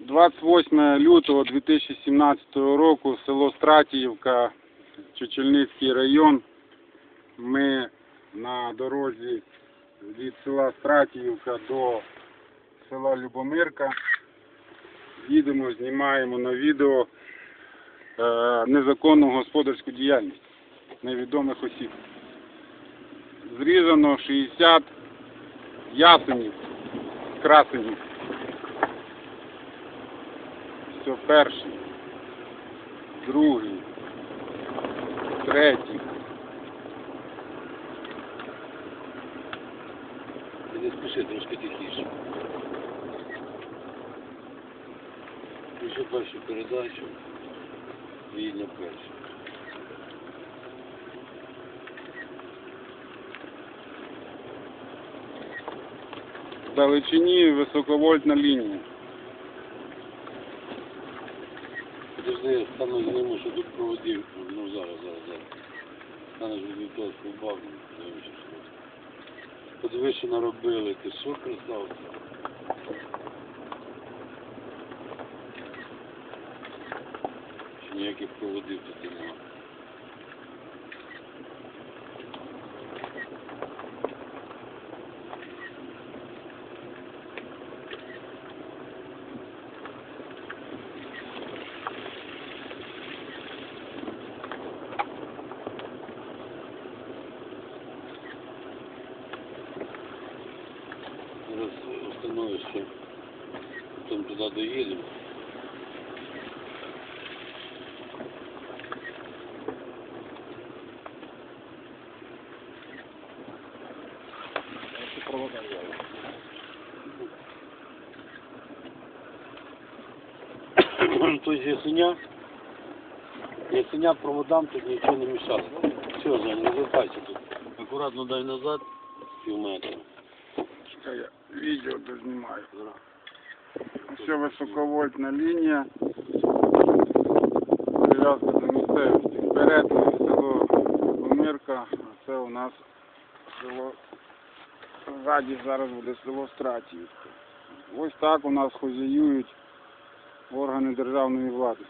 28 лютого 2017 року, село Стратіївка, Чечельницький район. Ми на дорозі від села Стратіївка до села Любомирка. Їдемо, знімаємо на відео е, незаконну господарську діяльність невідомих осіб. Зрізано 60 ясенів, красенів. Все перший, другий, третій. Не спіши, трошки тихіше. Включи першу передачу і на першу. В далечині високовольтна лінія. Стану зніму, що тут проводив. Ну зараз, зараз, зараз. Станеш від того побавлю. Подивись, що наробили. Ти що красавця? Чи ніяких проводів тут немає. Зараз установишся, потім туди доїдемо. Тобто ясеня, ясеня проводам тут нічого не мішало. Все, Женя, не звертайся тут. Акуратно дай назад, пів метра. Дознімаю. Все високовольтна лінія. Прив'язка до місцевості. Вперед село Помирка, а це у нас село ззаді зараз буде село Стратіївка. Ось так у нас хозяюють органи державної влади.